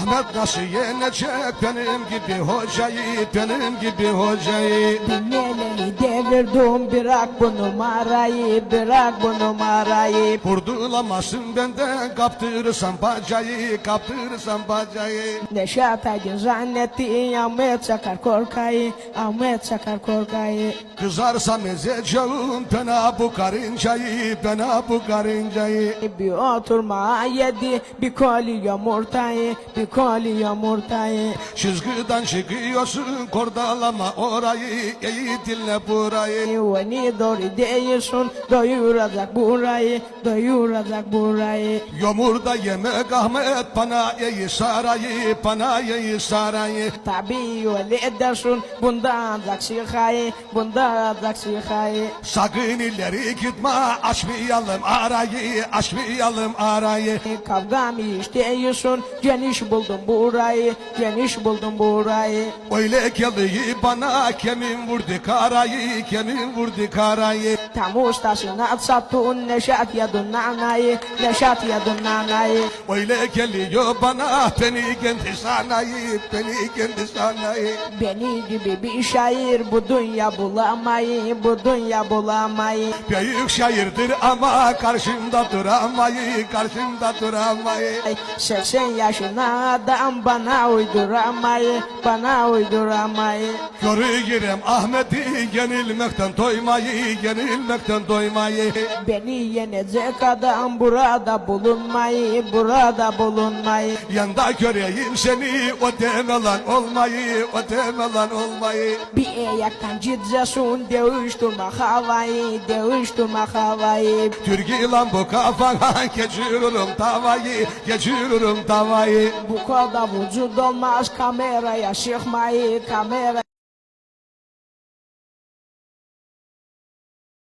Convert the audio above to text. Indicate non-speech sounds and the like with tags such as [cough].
Ahmet nasıl yenecek benim gibi hocayı benim gibi hocayı. Dinleneyi devirdim bırak bu numarayı bırak bu numarayı. Kurtulamazsın benden kaptırırsam bacayı kaptırırsam bacayı. Neşat Aydın zannetti Ahmet Çakar korkayı Ahmet Çakar korkayı. Kızarsam ezeceğim fena bu karıncayı fena bu karıncayı. Bir oturma yedi bir koli yumurtayı bir koli yumurtayı Çizgiden çıkıyorsun kordalama orayı. İyi dinle burayı. Beni doğru değilsin doyuracak burayı doyuracak burayı. Yomurda yemek Ahmet bana iyi sarayı bana iyi sarayı. Tabi öyle edersin bundan zakşikayı bundan zakşikayı Sakın ileri gitme açmayalım arayı açmayalım arayı. Kavgam istiyorsun geniş buldum burayı geniş buldum burayı. Öyle geldi bana kemin vurdu karayı kemin vurdu karayı. Tam ustasına sattın neşat yadın nanayı neşat yadın nanayı. Öyle geliyor bana beni kendi sanayı beni kendi sanayı. Beni gibi bir şair bu dünya bulamayı bu dünya bulamayı. Büyük şairdir ama karşımda duramayı karşımda duramayı. Ay, 80 yaşına adam bana uyduramayı bana uyduramayı Görüyorum Ahmet'i yenilmekten doymayı yenilmekten doymayı. Beni yenecek adam burada bulunmayı burada bulunmayı. Yanda göreyim seni o deme lan olmayı o deme lan olmayı. Bir ayaktan ciddesun değiştirme havayı değiştirme havayı. Türk ilan bu kafana [laughs] geçiririm tavayı geçiririm tavayı Bu خدا وجود ماش کامیرا یا شیخ مایی کامیرا